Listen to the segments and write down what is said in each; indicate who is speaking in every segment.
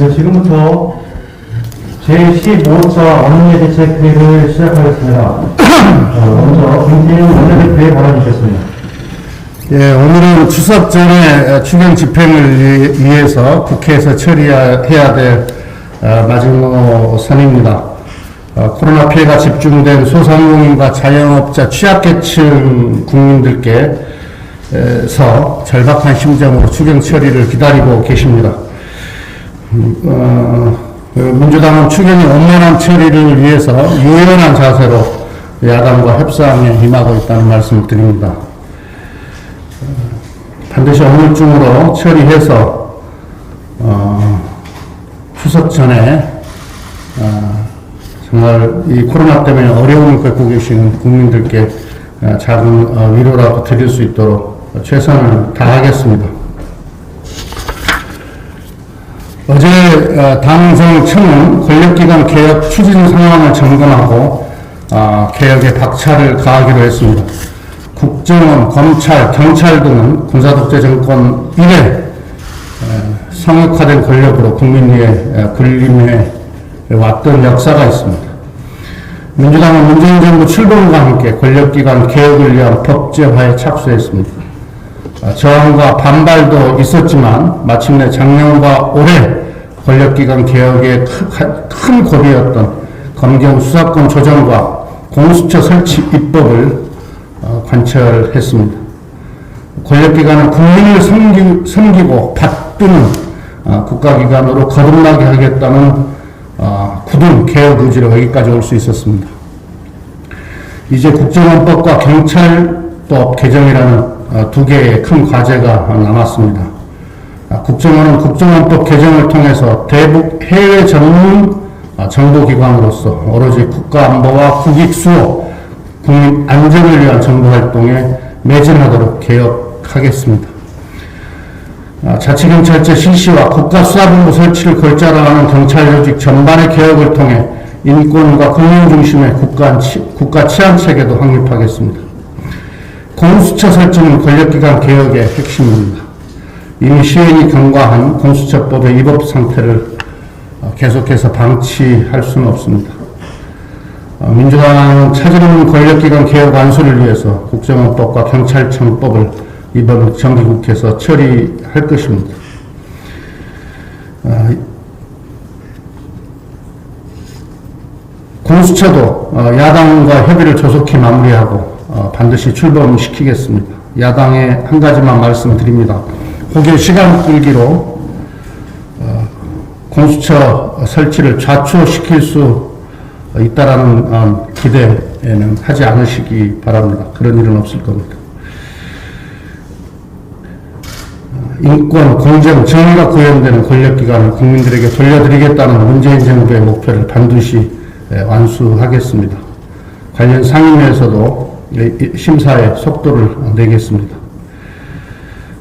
Speaker 1: 네, 지금부터 제15차 원내 대책회의를 시작하겠습니다. 어, 먼저 김태형 원내대표의 발언이 있겠습니다.
Speaker 2: 예, 오늘은 추석 전에 추경 집행을 위- 위해서 국회에서 처리해야 될 어, 마지노 선입니다. 어, 코로나 피해가 집중된 소상공인과 자영업자 취약계층 국민들께서 절박한 심정으로 추경 처리를 기다리고 계십니다. 음, 어, 그 민주당은 추경의 원만한 처리를 위해서 유연한 자세로 야당과 협상에 임하고 있다는 말씀을 드립니다. 반드시 오늘 중으로 처리해서 어, 추석 전에 어, 정말 이 코로나 때문에 어려움을 겪고 계시는 국민들께 어, 작은 어, 위로라도 드릴 수 있도록 최선을 다하겠습니다. 어제 어, 당정청은 권력기관 개혁 추진 상황을 점검하고 어, 개혁에 박차를 가하기로 했습니다. 국정원, 검찰, 경찰 등은 군사독재 정권 이래 에, 성역화된 권력으로 국민 위에 에, 군림해 왔던 역사가 있습니다. 민주당은 문재인 정부 출범과 함께 권력기관 개혁을 위한 법제화에 착수했습니다. 아, 저항과 반발도 있었지만 마침내 작년과 올해 권력기관 개혁의 큰- 큰 고비였던 검경 수사권 조정과 공수처 설치 입법을 어, 관철했습니다. 권력기관은 국민을 섬기, 섬기고 받드는 어, 국가기관으로 거듭나게 하겠다는 어, 굳은 개혁 의지로 여기까지 올 수 있었습니다. 이제 국정원법과 경찰법 개정이라는 어, 두 개의 큰 과제가 남았습니다. 아, 국정원은 국정원법 개정을 통해서 대북 해외 전문 아, 정보기관으로서 오로지 국가안보와 국익수호, 국민 안전을 위한 정보활동에 매진하도록 개혁하겠습니다. 아, 자치경찰제 실시와 국가수사본부 설치를 골자로 하는 경찰 조직 전반의 개혁을 통해 인권과 국민 중심의 국가 치안 체계도 확립하겠습니다. 공수처 설치는 권력기관 개혁의 핵심입니다. 이미 시행이 경과한 공수처법의 위법 상태를 어, 계속해서 방치할 수는 없습니다. 어, 민주당은 찾아오는 권력기관 개혁 완수를 위해서 국정원법과 경찰청법을 이번 정기국회에서 처리할 것입니다. 어, 공수처도 어, 야당과 협의를 조속히 마무리하고 어, 반드시 출범시키겠습니다. 야당에 한 가지만 말씀드립니다. 혹여 시간 끌기로 어, 공수처 설치를 좌초시킬 수 있다라는 어, 기대에는 하지 않으시기 바랍니다. 그런 일은 없을 겁니다. 어, 인권, 공정, 정의가 구현되는 권력기관을 국민들에게 돌려드리겠다는 문재인 정부의 목표를 반드시 예, 완수하겠습니다. 관련 상임위에서도 심사에 속도를 내겠습니다.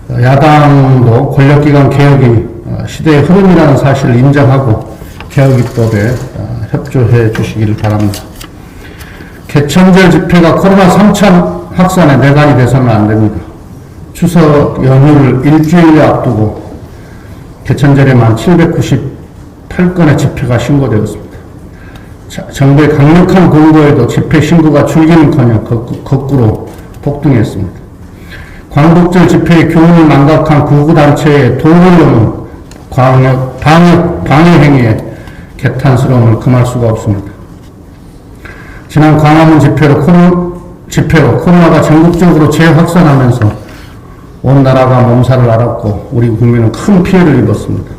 Speaker 2: 어, 야당도 권력기관 개혁이 어, 시대의 흐름이라는 사실을 인정하고 개혁 입법에 어, 협조해 주시기를 바랍니다. 개천절 집회가 코로나 3차 확산의 내관이 돼서는 안 됩니다. 추석 연휴를 일주일 앞두고 개천절에만 798건의 집회가 신고되었습니다. 자, 정부의 강력한 공고에도 집회 신고가 줄기는커녕 거꾸- 거꾸로 폭등했습니다. 광복절 집회의 교훈을 망각한 구구단체의 넘은 광역, 방역, 방해 행위에 개탄스러움을 금할 수가 없습니다. 지난 광화문 집회로 코로, 집회로 코로나가 전국적으로 재확산하면서 온 나라가 몸살을 앓았고 우리 국민은 큰 피해를 입었습니다.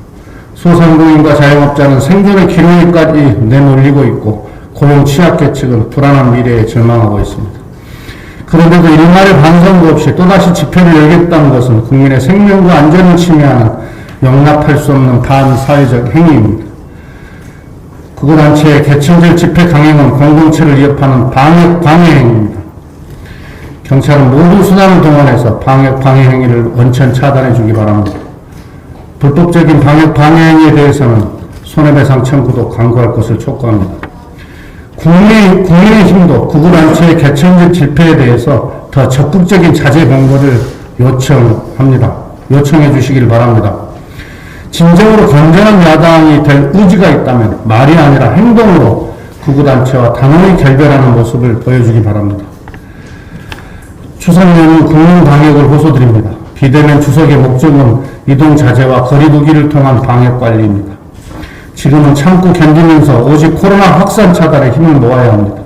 Speaker 2: 소상공인과 자영업자는 생존의 기로에까지 내몰리고 있고 고용 취약계층은 불안한 미래에 절망하고 있습니다. 그런데도 일말의 반성도 없이 또다시 집회를 열겠다는 것은 국민의 생명과 안전을 침해하는 용납할 수 없는 반사회적 행위입니다. 극우단체의 개천절 집회 강행은 공동체를 위협하는 방역 방해 행위입니다. 경찰은 모든 수단을 동원해서 방역 방해 행위를 원천 차단해 주기 바랍니다. 불법적인 방역 방해 행위에 대해서는 손해배상 청구도 강구할 것을 촉구합니다. 국민, 국민의힘도 구구단체의 개천절 집회에 대해서 더 적극적인 자제 공고를 요청합니다. 요청해 주시길 바랍니다. 진정으로 건전한 야당이 될 의지가 있다면 말이 아니라 행동으로 구구단체와 단호히 결별하는 모습을 보여주기 바랍니다. 추석 연휴 국민 방역을 호소드립니다. 비대면 추석의 목적은 이동 자제와 거리두기를 통한 방역 관리입니다. 지금은 참고 견디면서 오직 코로나 확산 차단에 힘을 모아야 합니다.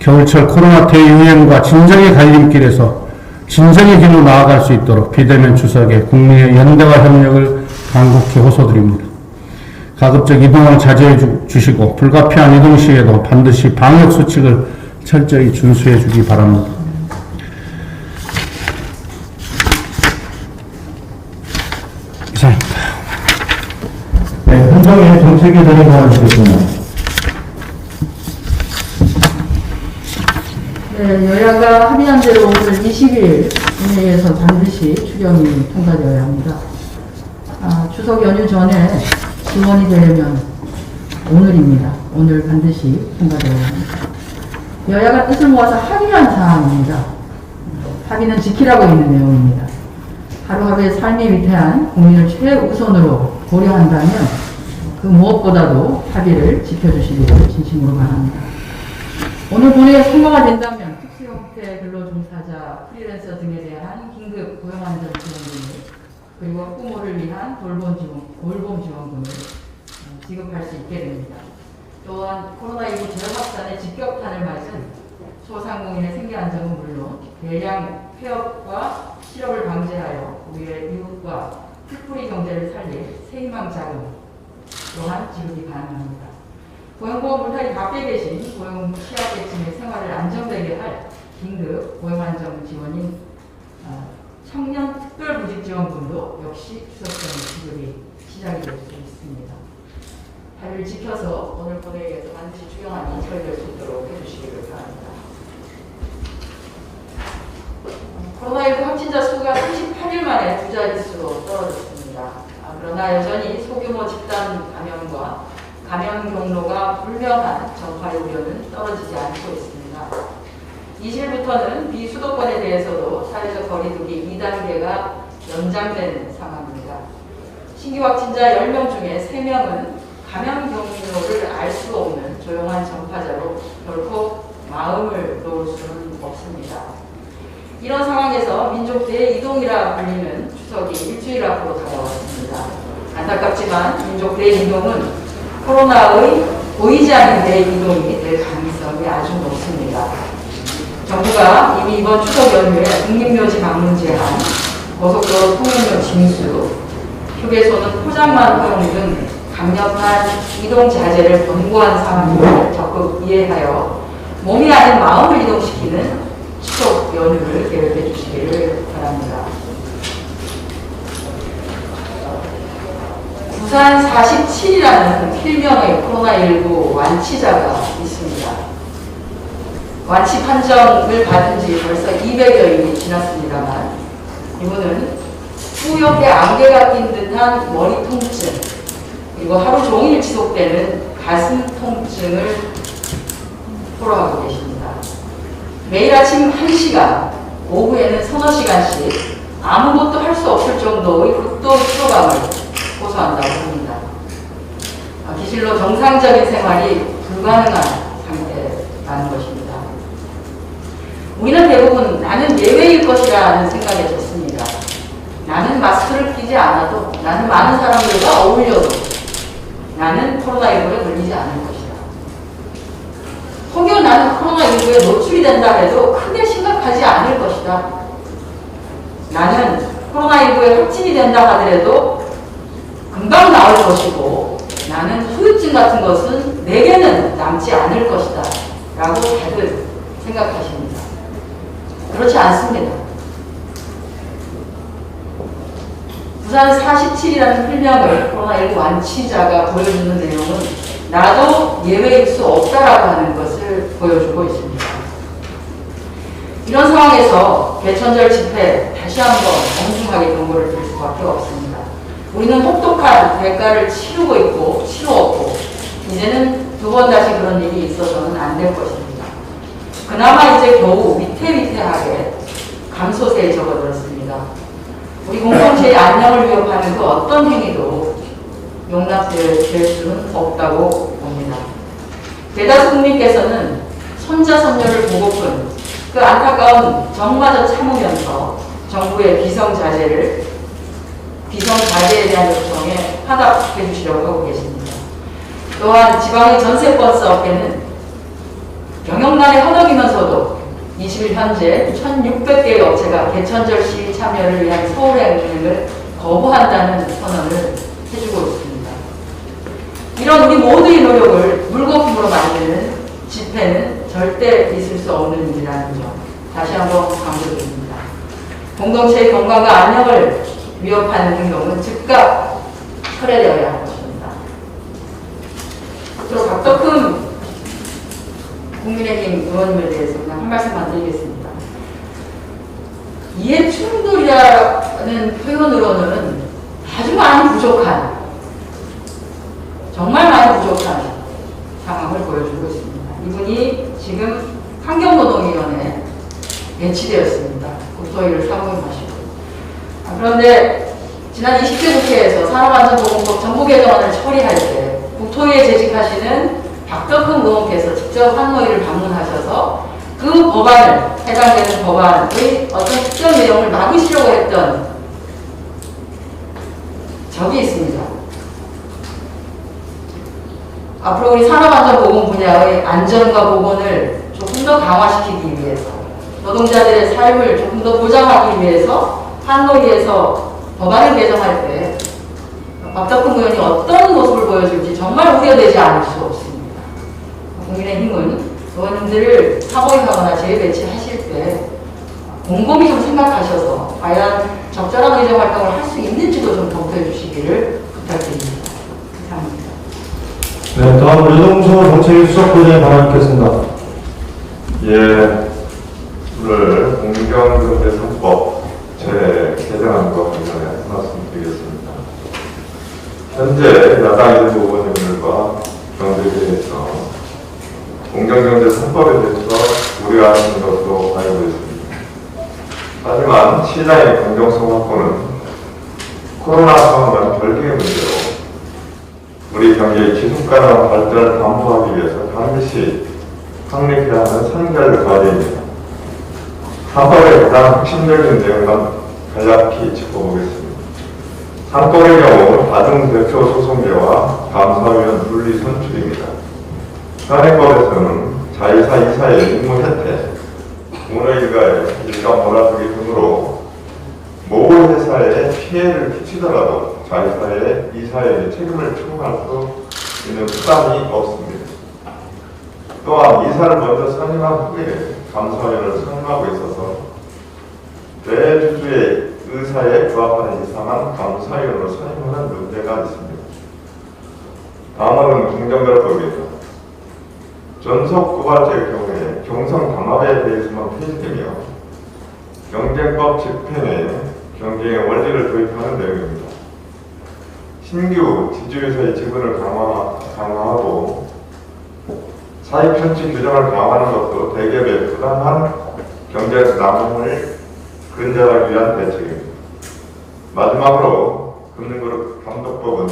Speaker 2: 겨울철 코로나 대유행과 진정의 갈림길에서 진정의 길로 나아갈 수 있도록 비대면 추석에 국민의 연대와 협력을 간곡히 호소드립니다. 가급적 이동을 자제해 주- 주시고 불가피한 이동 시에도 반드시 방역 수칙을 철저히 준수해 주기 바랍니다.
Speaker 1: 네, 말을 듣겠습니다.
Speaker 3: 네, 여야가 합의한 대로 오늘 20일 본회의에서 반드시 추경이 통과되어야 합니다. 아, 추석 연휴 전에 지원이 되려면 오늘입니다. 오늘 반드시 통과되어야 합니다. 여야가 뜻을 모아서 합의한 사항입니다. 합의는 지키라고 있는 내용입니다. 하루하루의 삶이 위태한 국민을 최우선으로 고려한다면 그 무엇보다도 합의를 지켜주시기를 진심으로 바랍니다. 오늘 본회의가 통과가 된다면 특수 형태 근로종사자, 프리랜서 등에 대한 긴급 고용안전 지원금을 그리고 학부모를 위한 돌봄 지원, 돌봄 지원금을 어, 지급할 수 있게 됩니다. 또한 코로나19 재확산의 직격탄을 맞은 소상공인의 생계 안정은 물론 대량 폐업과 실업을 방지하여 우리의 이웃과 풀뿌리 경제를 살릴 새희망 자금 또한 지급이 가능합니다. 고용보험 물타기 밖에 계신 고용 취약계층의 생활을 안정되게 할 긴급 고용안정 지원인 어, 청년 특별구직지원금도 역시 추석 전에 지급이 시작이 될 수 있습니다. 합의를 지켜서 오늘 본회의에서 반드시 추경안이 처리될 수 있도록 해주시기를 바랍니다. 코로나19 확진자 수가 38일 만에 두 자릿수로 떨어졌습니다. 아, 그러나 여전히 소규모 집단 감염과 감염 경로가 불명한 전파의 우려는 떨어지지 않고 있습니다. 20일부터는 비수도권에 대해서도 사회적 거리두기 2단계가 연장되는 상황입니다. 신규 확진자 10명 중에 3명은 감염 경로를 알 수 없는 조용한 전파자로 결코 마음을 놓을 수는 없습니다. 이런 상황에서 민족 대이동이라 불리는 추석이 일주일 앞으로 다가왔습니다. 안타깝지만 민족 대이동은 코로나의 보이지 않는 대이동이 될 가능성이 아주 높습니다. 정부가 이미 이번 추석 연휴에 국립묘지 방문 제한, 고속도로 통행료 징수, 휴게소는 포장만 허용 등 강력한 이동 자제를 권고한 상황임을 적극 이해하여 몸이 아닌 마음을 이동시키는 추석 연휴를 계획해 주시기를 바랍니다. 부산 47이라는 필명의 코로나19 완치자가 있습니다. 완치 판정을 받은 지 벌써 200여일이 지났습니다만 이분은 뿌옇게 안개가 낀 듯한 머리 통증 그리고 하루 종일 지속되는 가슴 통증을 토로하고 계십니다. 매일 아침 1시간, 오후에는 서너 시간씩 아무것도 할 수 없을 정도의 극도 피로감을 호소한다고 합니다. 아, 기실로 정상적인 생활이 불가능한 상태라는 것입니다. 우리는 대부분 나는 예외일 것이라는 생각에 졌습니다. 나는 마스크를 끼지 않아도 나는 많은 사람들과 어울려도 나는 코로나19에 걸리지 않을 것이다. 혹여 나는 코로나19에 노출이 된다 해도 크게 심각하지 않을 것이다. 나는 코로나19에 확진이 된다 하더라도 금방 나을 것이고 나는 후유증 같은 것은 내게는 남지 않을 것이다. 라고 다들 생각하십니다. 그렇지 않습니다. 부산 47이라는 필명을 코로나19 완치자가 보여주는 내용은 나도 예외일 수 없다라고 하는 것을 보여주고 있습니다. 이런 상황에서 개천절 집회 다시 한번 엄중하게 경고를 드릴 수밖에 없습니다. 우리는 혹독한 대가를 치르고 있고 치루었고 이제는 두 번 다시 그런 일이 있어서는 안 될 것입니다. 그나마 이제 겨우 위태위태하게 감소세에 접어들었습니다. 우리 공동체의 안녕을 위협하는 그 어떤 행위도 용납될 수는 없다고 봅니다. 대다수 국민께서는 손자 손녀를 보고픈 그 안타까운 정마저 참으면서 정부의 비성자재를 비성자재에 대한 요청에 화답해 주시려고 하고 계십니다. 또한 지방의 전세권 사업에는 경영난에 허덕이면서도 20일 현재 1,600개의 업체가 개천절 시위 참여를 위한 서울행을 거부한다는 선언을 해주고 있습니다. 이런 우리 모두의 노력을 물거품으로 만드는 집회는 절대 있을 수 없는 일이라는 점 다시 한번 강조드립니다. 공동체의 건강과 안녕을 위협하는 행동은 즉각 철회되어야 할 것입니다. 앞으로 박덕흠 국민의힘 의원님에 대해서 그냥 한 말씀만 드리겠습니다. 이해 충돌이라는 표현으로는 아주 많이 부족한, 정말 많이 부족한 상황을 보여주고 있습니다. 이분이 지금 환경노동위원회에 배치되었습니다. 국토위를 사무임하시고. 아, 그런데 지난 20대 국회에서 산업안전보건법 정부 개정안을 처리할 때 국토위에 재직하시는 박덕흠 의원께서 직접 환노위를 방문하셔서 그 법안을 해당되는 법안의 어떤 특정 내용을 막으시려고 했던 적이 있습니다. 앞으로 우리 산업안전보건 분야의 안전과 보건을 조금 더 강화시키기 위해서 노동자들의 삶을 조금 더 보장하기 위해서 한노위에서 법안을 개정할 때 박덕흠 의원이 어떤 모습을 보여줄지 정말 우려되지 않을 수 없습니다. 국민의힘은 의원님들을 사모임하거나 재배치하실 때 곰곰이 좀 생각하셔서 과연 적절한 의정 활동을 할 수 있는지도 좀 검토해 주시기를 부탁드립니다. 감사합니다.
Speaker 1: 네, 다음 유동수 정책위 수석부장님 발언 듣겠습니다.
Speaker 4: 예, 오늘 공경경제선법 재개정안 것 관련해 말씀드리겠습니다. 현재 야당 일부 의원님들과 경제계에서 공경경제선법에 대해서 우려하시는 것으로 알고 있습니다. 하지만 시장의 공정성 확보는 코로나 상황과는 별개의 문제로 우리 경제의 지속 가능한 발전을 담보하기 위해서 반드시 확립해야 하는 선결 과제입니다. 사법의 가장 핵심적인 내용만 간략히 짚어보겠습니다. 상법의 경우 다중대표 소송제와 감사위원 분리 선출입니다. 현행법에서는 자회사 이사의 임무 혜택, 오늘 일가의 일가 몰아주기 등으로 모 회사에 피해를 끼치더라도 자회사의 이사에게 책임을 청구할 수 있는 수단이 없습니다. 또한 이사를 먼저 선임한 후에 감사위원을 선임하고 있어서 대주주의 의사에 부합하는 이사만 감사위원으로 선임하는 문제가 있습니다. 다음은 공정거래법입니다. 전속 고발죄의 경우에 경성 담합에 대해서만 폐지되며 경쟁법 집행에 경쟁의 원리를 도입하는 내용입니다. 신규 지주회사의 지분을 강화, 강화하고 사익 편취 규정을 강화하는 것도 대기업의 부당한 경제적 남용을 근절하기 위한 대책입니다. 마지막으로 금융그룹 감독법은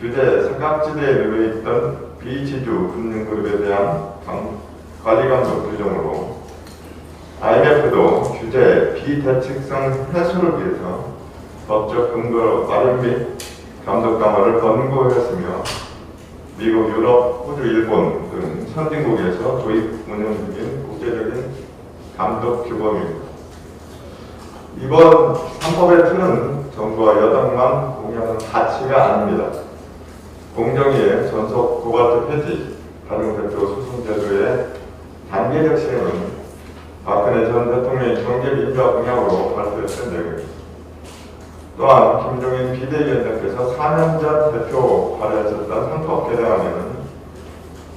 Speaker 4: 규제 사각지대에 놓여 있던 비지주 금융그룹에 대한 강- 관리감독 규정으로 IMF도 규제 비대책성 해소를 위해서 법적 근거 마련 및 감독 강화를 권고했으며 미국, 유럽, 호주, 일본 등 선진국에서 도입 운영 중인 국제적인 감독 규범입니다. 이번 3법의 틀은 정부와 여당만 공유하는 가치가 아닙니다. 공정위의 전속 고발제 폐지, 다중대표 소송제도의 단계적 시행은 박근혜 전 대통령의 경제민주화 공약으로 발표했던 내용입니다. 또한 김종인 비대위원장께서 4년 전 대표 발의하셨던 상법 개정안에는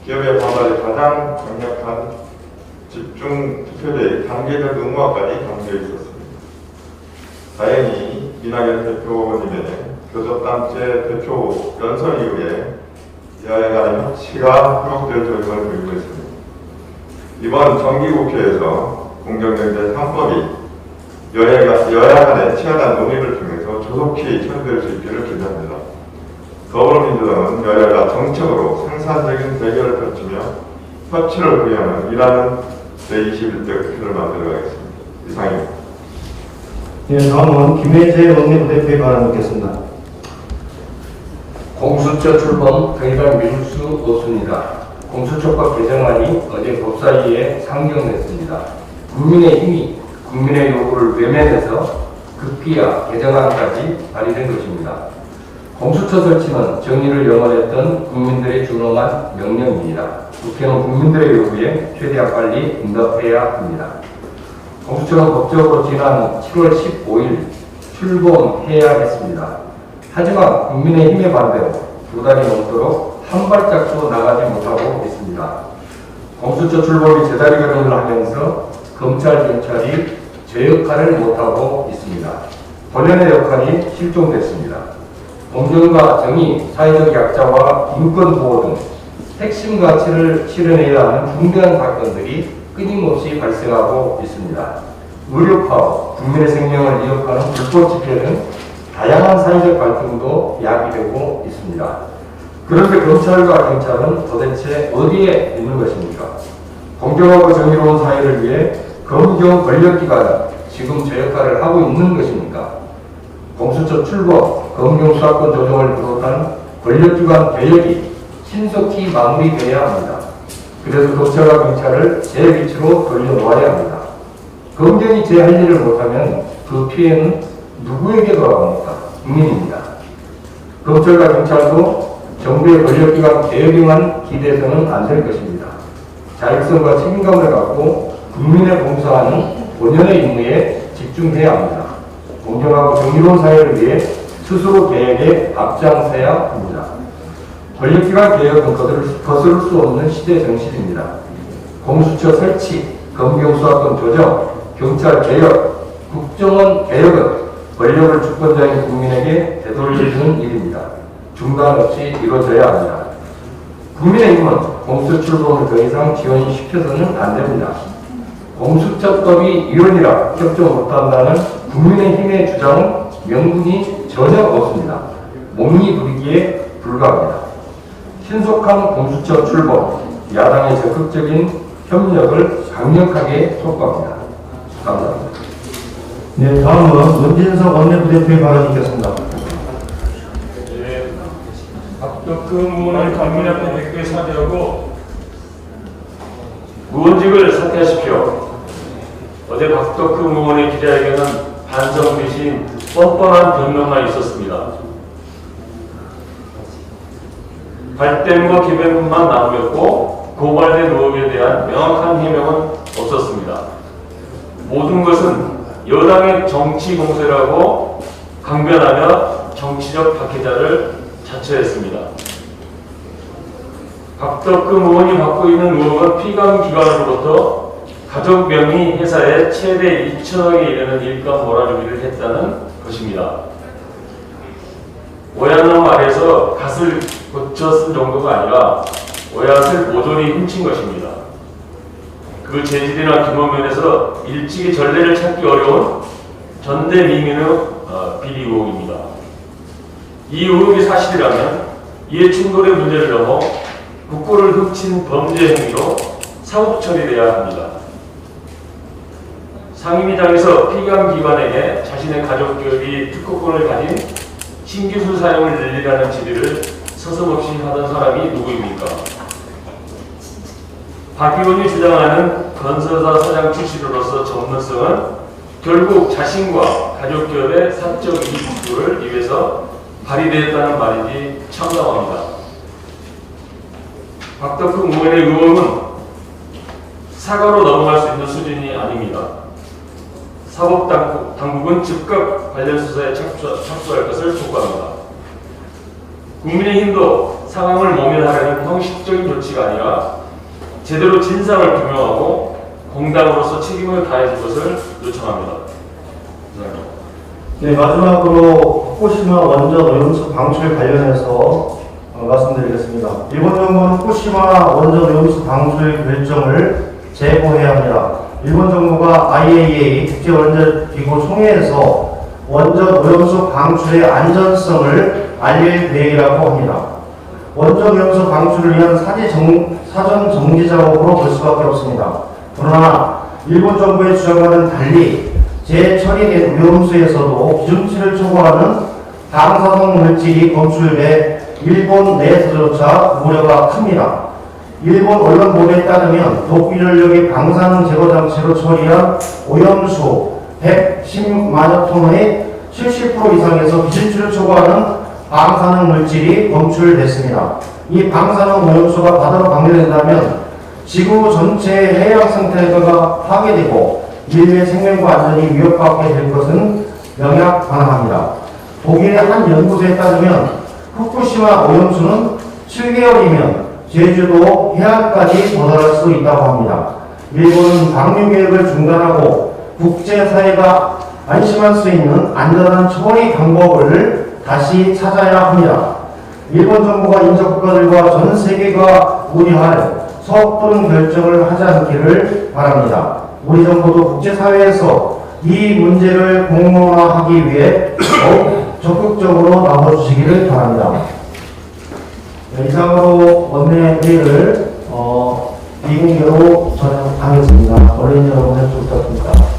Speaker 4: 기업의 반발이 가장 강력한 집중 투표제의 단계적 의무화까지 담겨 있었습니다. 다행히 이낙연 대표님의 교섭단체 대표 연설 이후에 여야 간의 협치가 회복될 조짐을 보이고 있습니다. 이번 정기국회에서 공정경제 3법이 여야가, 여야 간의 치열한 논의를 통해서 조속히 처리될 수 있기를 기대합니다. 더불어민주당은 여야가 정책으로 생산적인 대결을 펼치며 협치를 구현하는 일하는 제21대 국회를 만들어가겠습니다. 이상입니다.
Speaker 1: 예, 다음은 김혜재 원내부대표의 발언 듣겠습니다.
Speaker 5: 공수처 출범 더 이상 미룰 수 없습니다. 공수처법 개정안이 어제 법사위에 상정됐습니다. 국민의 힘이 국민의 요구를 외면해서 급기야 개정안까지 발의된 것입니다. 공수처 설치는 정의를 영원했던 국민들의 준엄한 명령입니다. 국회는 국민들의 요구에 최대한 빨리 응답해야 합니다. 공수처는 법적으로 지난 7월 15일 출범해야 했습니다. 하지만 국민의힘의 반대로 두 달이 넘도록 한 발짝도 나가지 못하고 있습니다. 공수처 출범이 제자리 걸음을 하면서 검찰, 경찰이 제 역할을 못하고 있습니다. 본연의 역할이 실종됐습니다. 공정과 정의, 사회적 약자와 인권 보호 등 핵심 가치를 실현해야 하는 중대한 사건들이 끊임없이 발생하고 있습니다. 파업, 국민의 생명을 위협하는 불법 집회 등 다양한 사회적 갈등도 야기되고 있습니다. 그런데 검찰과 경찰은 도대체 어디에 있는 것입니까? 공정하고 정의로운 사회를 위해 검경 권력기관은 지금 제 역할을 하고 있는 것입니까? 공수처 출범, 검경 수사권 조정을 비롯한 권력기관 개혁이 신속히 마무리돼야 합니다. 그래서 검찰과 경찰을 제 위치로 돌려놓아야 합니다. 검경이 제 할 일을 못하면 그 피해는 누구에게 돌아갑니까? 국민입니다. 검찰과 경찰도 정부의 권력기관 개혁에만 기대서는 안 될 것입니다. 자율성과 책임감을 갖고 국민에 봉사하는 본연의 임무에 집중해야 합니다. 공정하고 정의로운 사회를 위해 스스로 개혁에 앞장서야 합니다. 권력기관 개혁은 거스를, 수 없는 시대 정신입니다. 공수처 설치, 검경수사권 조정, 경찰 개혁, 국정원 개혁은 권력을 주권자인 국민에게 되돌려주는 일입니다. 중단 없이 이루어져야 합니다. 국민의 힘은 공수처 출범을 더 이상 지원시켜서는 안 됩니다. 공수처법이 이론이라 협조 못한다는 국민의 힘의 주장은 명분이 전혀 없습니다. 몸이 부리기에 불과합니다. 신속한 공수처 출범, 야당의 적극적인 협력을 강력하게 촉구합니다. 감사합니다.
Speaker 1: 네, 다음은 문진석 원내부대표의 발언 듣겠습니다.
Speaker 6: 예, 박덕흠 의원을 앞에 대표에 사퇴하고 의원직을 사퇴하십시오. 어제 박덕흠 의원의 기자에게는 반성 대신 뻔뻔한 변명만 있었습니다. 발뺌과 기변만 나오였고 고발된 의혹에 대한 명확한 해명은 없었습니다. 모든 것은 여당의 정치 공세라고 강변하며 정치적 박해자를 자처했습니다. 박덕금 의원이 받고 있는 의혹은 피감기관으로부터 가족 명의 회사에 최대 2천억에 이르는 일감 몰아주기를 했다는 것입니다. 오얏는 말에서 갓을 고쳐 쓴 정도가 아니라 오얏을 모조리 훔친 것입니다. 그 재질이나 규모 면에서 일찍이 전례를 찾기 어려운 전대미민의 어, 비리 의혹입니다. 이 의혹이 사실이라면 이해 충돌의 문제를 넘어 국고를 훔친 범죄 행위로 사법 처리돼야 합니다. 상임위장에서 피감 기관에게 자신의 가족 기업이 특허권을 가진 신기술 사용을 늘리라는 지시를 서슴없이 하던 사람이 누구입니까? 박 의원이 주장하는 건설사 사장 출신으로서 전문성은 결국 자신과 가족 기업의 사적 이익을 위해서 발휘되었다는 말인지 참담합니다. 박덕흠 의원의 의혹은 사과로 넘어갈 수 있는 수준이 아닙니다. 사법당국, 당국은 즉각 관련 수사에 착수, 착수할 것을 촉구합니다. 국민의힘도 상황을 모면하려는 형식적인 조치가 아니라 제대로 진상을 규명하고 공당으로서 책임을 다해줄 것을 요청합니다.
Speaker 1: 네, 마지막으로 후쿠시마 원전 오염수 방출 관련해서 어, 말씀드리겠습니다. 일본 정부는 후쿠시마 원전 오염수 방출 결정을 재고해야 합니다.
Speaker 7: 일본 정부가 IAEA 국제원자기구 총회에서 원전 오염수 방출의 안전성을 알릴 계획이라고 합니다. 원전 오염수 방출을 위한 사지 정, 사전 정지 작업으로 볼 수밖에 없습니다. 그러나 일본 정부의 주장과는 달리 재처리된 오염수에서도 기준치를 초과하는 방사성 물질이 검출돼 일본 내에서조차 우려가 큽니다. 일본 언론 보도에 따르면 독일연력의 방사능 제거 장치로 처리한 오염수 110만여 톤의 70% 이상에서 기준치를 초과하는 방사능 물질이 검출됐습니다. 이 방사능 오염수가 바다로 방류된다면 지구 전체의 해양 생태계가 파괴되고 인류의 생명과 안전이 위협받게 될 것은 명약 가능합니다. 독일의 한 연구소에 따르면 후쿠시마 오염수는 7개월이면 제주도 해안까지 도달할 수 있다고 합니다. 일본은 방류 계획을 중단하고 국제사회가 안심할 수 있는 안전한 처리 방법을 다시 찾아야 합니다. 일본 정부가 인접국가들과 전 세계가 우려할 섣부른 결정을 하지 않기를 바랍니다. 우리 정부도 국제사회에서 이 문제를 공론화하기 위해 더욱 적극적으로 나서주시기를 바랍니다. 네, 이상으로 원내 회의를 어, 비공개로 전하겠습니다. 언론 여러분의 부탁드립니다.